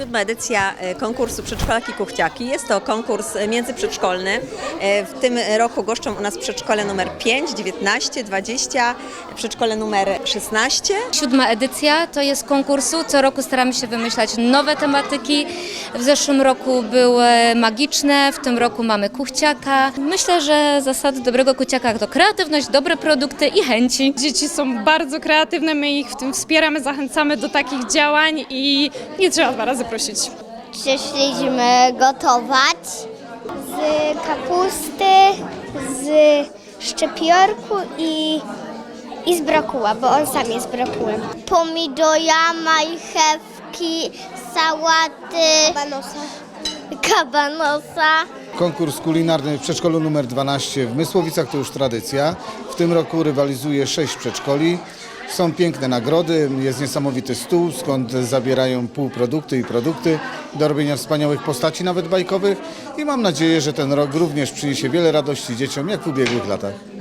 siódma edycja e, konkursu Przedszkolaki Kuchciaki. Jest to konkurs e, międzyprzedszkolny. E, W tym roku goszczą u nas przedszkole numer 5, 19, 20, przedszkole numer 16. Siódma edycja to jest konkursu. Co roku staramy się wymyślać nowe tematyki. W zeszłym roku były magiczne, w tym roku mamy kuchciaka. Myślę, że zasady dobrego kuchciaka to kreatywność, dobre produkty i chęci. Dzieci są bardzo kreatywne, my ich w tym wspieramy, zachęcamy do takich działań i nie trzeba dwa razy prosić. Przyszliśmy gotować z kapusty, z szczypiorku i, i z brokuła, bo on sam jest brokułem. Pomidora, marchewki, sałaty, kabanosa. kabanosa. Konkurs kulinarny w przedszkolu numer 12 w Mysłowicach to już tradycja. W tym roku rywalizuje sześć przedszkoli. Są piękne nagrody, jest niesamowity stół, skąd zabierają półprodukty i produkty do robienia wspaniałych postaci, nawet bajkowych. I mam nadzieję, że ten rok również przyniesie wiele radości dzieciom, jak w ubiegłych latach.